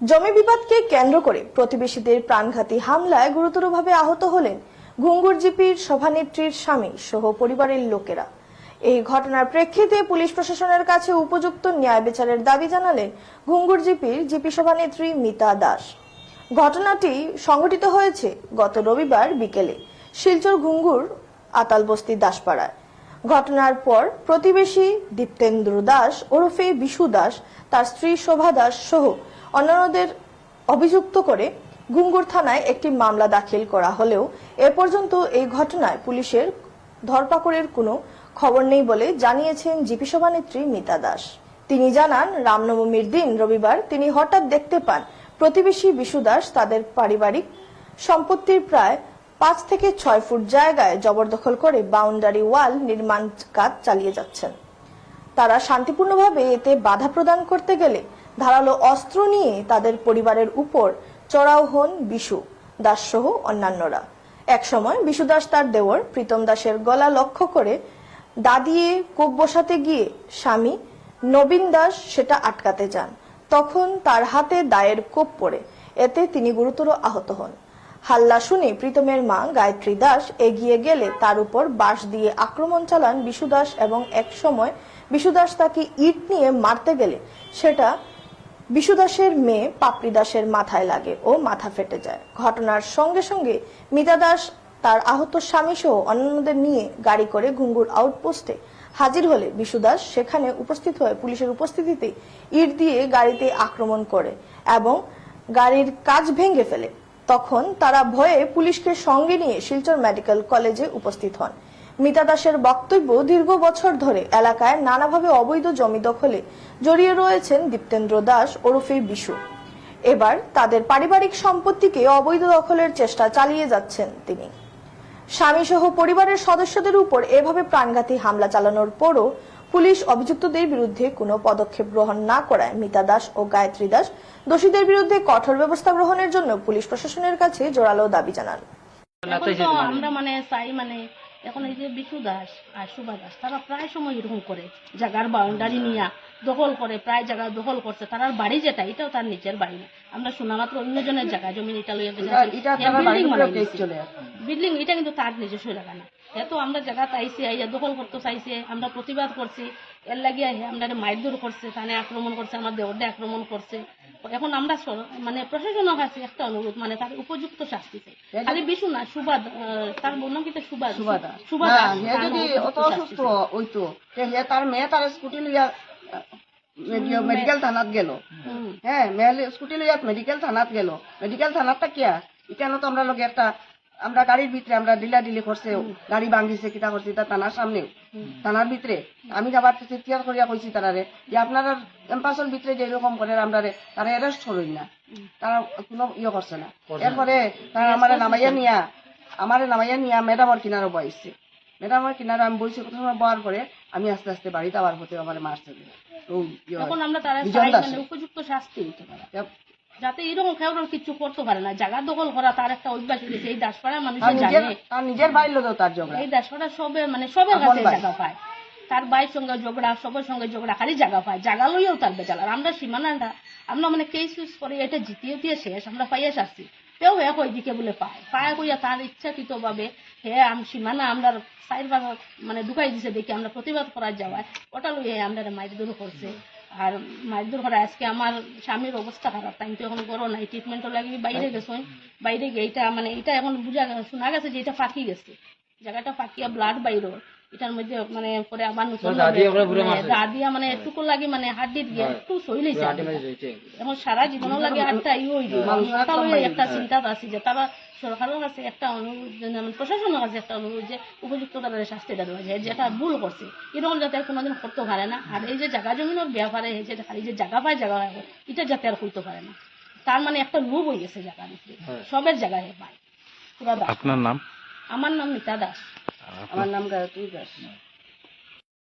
জমি বিবাদকে কেন্দ্র করে প্রতিবেশীদের প্রাণঘাতী হামলায় গুরুতরভাবে আহত হলেন ঘুঙ্গুর জিপির সভানেত্রীর স্বামী সহ পরিবারের লোকেরা। এই ঘটনার প্রেক্ষিতে পুলিশ প্রশাসনের কাছে উপযুক্ত ন্যায় বিচারের দাবি জানালেন ঘুঙ্গুর জিপির জিপি সভানেত্রী মিতা দাস। ঘটনাটি সংঘটিত হয়েছে গত রবিবার বিকেলে শিলচর ঘুঙ্গুর আতালবস্তি দাসপাড়ায়। ঘটনার পর প্রতিবেশী দীপ্তেন্দ্র দাস ওরফে বিশু দাস, তার স্ত্রী শোভা দাস সহ অন্যান্যদের অভিযুক্ত করে গুঙ্গুর থানায় একটি মামলা দাখিল করা হলেও এ পর্যন্ত এই ঘটনায় পুলিশের ধরপাকড়ের কোনো খবর নেই বলে জানিয়েছেন জিপি সভানেত্রী মিতা দাস। তিনি জানান, রামনবমীর দিন রবিবার তিনি হঠাৎ দেখতে পান, প্রতিবেশী বিশু দাস তাদের পারিবারিক সম্পত্তির প্রায় পাঁচ থেকে ছয় ফুট জায়গায় জবরদখল করে বাউন্ডারি ওয়াল নির্মাণ কাজ চালিয়ে যাচ্ছেন। তারা শান্তিপূর্ণভাবে এতে বাধা প্রদান করতে গেলে ধারালো অস্ত্র নিয়ে তাদের পরিবারের উপর চড়াও হন বিশু দাস সহ অন্যান্যরা। একসময় বিশু দাস তার দেওর প্রীতম দাসের গলা লক্ষ্য করে দা দিয়ে কোপ বসাতে গিয়ে স্বামী নবীন দাস সেটা আটকাতে যান। তখন তার হাতে দায়ের কোপ পড়ে, এতে তিনি গুরুতর আহত হন। হাল্লা শুনে প্রীতমের মা গায়ত্রী দাস এগিয়ে গেলে তার উপর বাঁশ দিয়ে আক্রমণ চালান বিশু দাস এবং এক সময় বিশু দাস তাকে ইট নিয়ে মারতে গেলে সেটা বিশু দাসের মেয়ে পাপড়ি দাসের মাথায় লাগে ও মাথা ফেটে যায়। ঘটনার সঙ্গে সঙ্গে মিতা দাস, তার আহত স্বামী সহ অন্যান্যদের নিয়ে গাড়ি করে ঘুঙ্গুর আউটপোস্টে হাজির হলে বিশু দাস সেখানে উপস্থিত হয়ে পুলিশের উপস্থিতিতে ইট দিয়ে গাড়িতে আক্রমণ করে এবং গাড়ির কাজ ভেঙে ফেলে। তখন তারা ভয়ে পুলিশকে সঙ্গে নিয়ে শিলচর মেডিকেল কলেজে উপস্থিত হন। মিতা দাসের বক্তব্য দীর্ঘ বছর ধরে এলাকায় নানাভাবে অবৈধ জমি দখলে জড়িয়ে রয়েছেন দীপ্তেন্দ্র দাস, ওরফে বিশু। এবার তাদের পারিবারিক সম্পত্তিকে অবৈধ দখলের চেষ্টা চালিয়ে যাচ্ছেন তিনি। স্বামী সহ পরিবারের সদস্যদের উপর এভাবে প্রাণঘাতী হামলা চালানোর পরও পুলিশ অভিযুক্তদের বিরুদ্ধে কোনো পদক্ষেপ গ্রহণ না করায় মিতা দাস ও গায়ত্রী দাস দোষীদের বিরুদ্ধে কঠোর ব্যবস্থা গ্রহণের জন্য পুলিশ প্রশাসনের কাছে জোরালো দাবি জানান। আমরা মানে চাই মানে এখন এই যে বিশু দাস আর সুভা দাস তারা প্রায় সময় এরকম করে জায়গার বাউন্ডারি নিয়ে দখল করে প্রায় জায়গা দখল করছে। তার বাড়ি যেটা এটাও তার নিজের বাড়ি না। আমরা শোনা মাত্র অন্য জনের জায়গা জমি এটা লইয়া আসে। বিল্ডিং এটা কিন্তু তার নিজস্ব জায়গা না। এত আমরা জায়গা চাইছি আইয়া দখল করতে চাইছে আমরা প্রতিবাদ করছি। এর লাগিয়ে আমরা মারধর করছে থানে আক্রমণ করছে আমার দেওয়ারটা আক্রমণ করছে এখন আমরা মানে প্রশাসনের কাছে একটা অনুরোধ মানে তার উপযুক্ত শাস্তি চাই। খালি বিশু না সুবাদ তার বোন কিন্তু সুবাদ সুবাদ। যদি অত অসুস্থ হইতো তার মেয়ে তার স্কুটি লইয়া মেডিকেল থানাত গেল। হ্যাঁ মেয়ে স্কুটি লইয়া মেডিকেল থানাত গেল। মেডিকেল থানাতটা কিয়া? এখানে তো আমরা লগে একটা আমরা গাড়ির ভিতরে আমরা ডিলা ডিলি করছে গাড়ি ভাঙ্গিছে কিতা করছে তা থানার সামনে। থানার ভিতরে। আমি যাবার চিৎকার করিয়া কইছি তারারে যে আপনারা ক্যাম্পাসের ভিতরে যে এরকম করে আমরা তারা অ্যারেস্ট করই না। তারা কোনো ইয়ে করছে না। এরপরে তারা আমার নামাইয়া নিয়া আমার নামাইয়া নিয়া ম্যাডামর কিনারও বইছে ম্যাডামর কিনারে আমি বইছি কত সময় বয়ার পরে আমি আস্তে আস্তে বাড়িতে আবার হতে আমার মারছে তো ইয়ে আমরা তারা। মানে উপযুক্ত শাস্তি দিতে পারে তা- যাতে এরকম কেউ কিছু করতে পারে না। জায়গা দখল করা তার একটা অভ্যাস হয়ে গেছে। এই মানুষের নিজের জানে। নিজের বাড়ির লোকেও তার ঝগড়া। এই দাসপাড়া সবে মানে সবের কাছে জায়গা পায়। তার ভাইয়ের সঙ্গে ঝগড়া সবার সঙ্গে ঝগড়া খালি জায়গা পায়। জায়গা লইয়াও তার বেজাল আর আমরা সীমানাটা আমরা মানে কেস ইউজ করে এটা জিতিয়ে দিয়ে শেষ। আমরা পাইয়া আসছি তেও হে ওইদিকে বলে পায়। পায় কইয়া তার ইচ্ছাকৃত ভাবে হে আম সীমানা আমরা সাইড মানে ঢুকাই দিছে দেখি আমরা প্রতিবাদ করার যাওয়ায়। ওটা লইয়া আমরা মাইরদুর করছে। আর মাছ করে আজকে আমার স্বামীর অবস্থা খারাপ, তাই তো এখন করো নাই ট্রিটমেন্টও লাগি বাইরে গেছো বাইরে গিয়ে এটা মানে এটা এখন বুঝা শোনা গেছে যে এটা ফাঁকি গেছে। জায়গাটা ফাঁকিয়া ব্লাড বাইর এটার মধ্যে মানে পরে আবার নতুন দা দিয়া মানে একটুকু লাগে মানে হাড্ডির গিয়ে একটু সইলে এখন সারা জীবনও লাগে আটটা ইয়ে হইল। ওটা একটা চিন্তা আছে যে তারা সরকারের কাছে একটা অনুরোধ যে মানে প্রশাসনের কাছে একটা অনুরোধ যে উপযুক্ত তাদের শাস্তিটা দেওয়া যায় যেটা ভুল করছে। এরকম যাতে আর কোনোদিন করতে পারে না। আর এই যে জায়গা জমিনের ব্যাপারে এই যে খালি যে জায়গা পায় জায়গা হয় এটা যাতে আর করতে পারে না। তার মানে একটা লোভ হয়ে গেছে জায়গার উপরে। সবের জায়গায় পায়। আপনার নাম? আমার নাম মিতা দাস। আমার নাম গায়ত্রী দাস।